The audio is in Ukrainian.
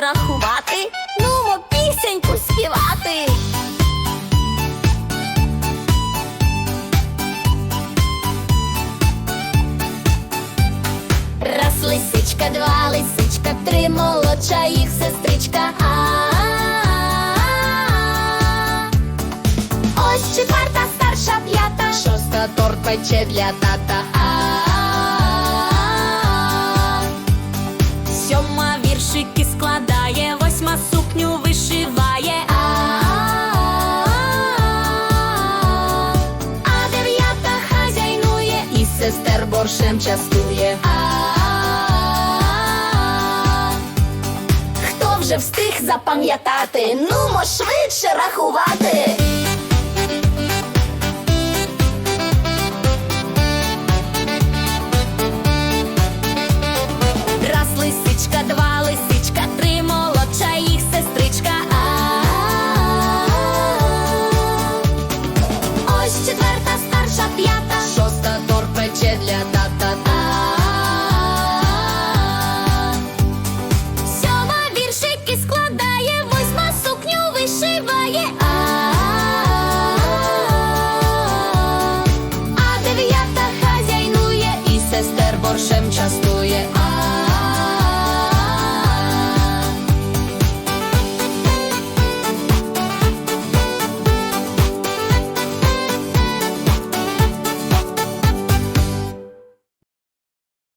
рахувати, нумо пісеньку співати. Раз лисичка, два лисичка, три молодша їх сестричка. А, -а, -а, -а. ось четверта старша п'ята, шоста торт пече для тата. борщем частує. Хто вже встиг запам'ятати? Ну, мо швидше рахувати. Раз лисичка, два.